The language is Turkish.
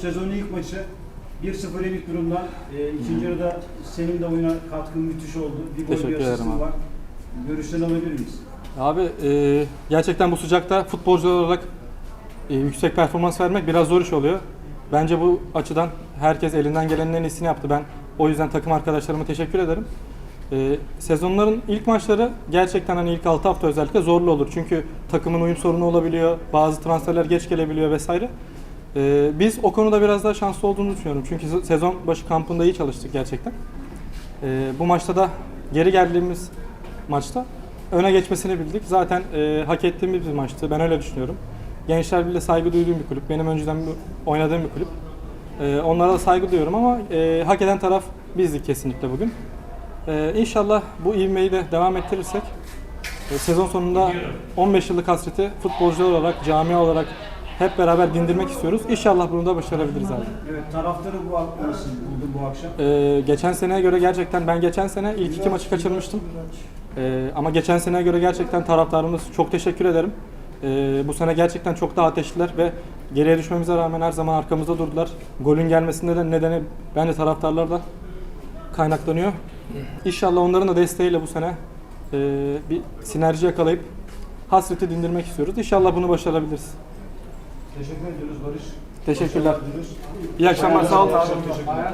Sezonun ilk maçı 1-0 yenik durumdan. E, ikinci yarıda senin de oyuna katkın müthiş oldu. Bir gol Teşekkür bir ederim asistin abi. var. Görüşlerini alabilir miyiz? Abi e, gerçekten bu sıcakta futbolcu olarak e, yüksek performans vermek biraz zor iş oluyor. Bence bu açıdan herkes elinden gelenin en iyisini yaptı. Ben o yüzden takım arkadaşlarıma teşekkür ederim. E, sezonların ilk maçları gerçekten hani ilk 6 hafta özellikle zorlu olur. Çünkü takımın uyum sorunu olabiliyor, bazı transferler geç gelebiliyor vesaire. E, biz o konuda biraz daha şanslı olduğunu düşünüyorum. Çünkü se- sezon başı kampında iyi çalıştık gerçekten. E, bu maçta da geri geldiğimiz maçta öne geçmesini bildik. Zaten e, hak ettiğimiz bir maçtı. Ben öyle düşünüyorum. Gençler Birliği saygı duyduğum bir kulüp. Benim önceden bir- oynadığım bir kulüp. E, onlara da saygı duyuyorum ama e, hak eden taraf bizdik kesinlikle bugün. E, inşallah bu ivmeyi de devam ettirirsek e, sezon sonunda 15 yıllık hasreti futbolcular olarak, camia olarak hep beraber dindirmek istiyoruz. İnşallah bunu da başarabiliriz abi. Evet, taraftarı bu nasıl buldu bu akşam? Ee, geçen seneye göre gerçekten ben geçen sene ilk iki maçı kaçırmıştım. Ee, ama geçen seneye göre gerçekten taraftarımız çok teşekkür ederim. Ee, bu sene gerçekten çok daha ateşliler ve geriye düşmemize rağmen her zaman arkamızda durdular. Golün gelmesinde de nedeni bence taraftarlardan kaynaklanıyor. İnşallah onların da desteğiyle bu sene e, bir sinerji yakalayıp hasreti dindirmek istiyoruz. İnşallah bunu başarabiliriz. Teşekkür ediyoruz Barış. Teşekkürler. İyi akşamlar, sağ olun abi. Çok teşekkürler.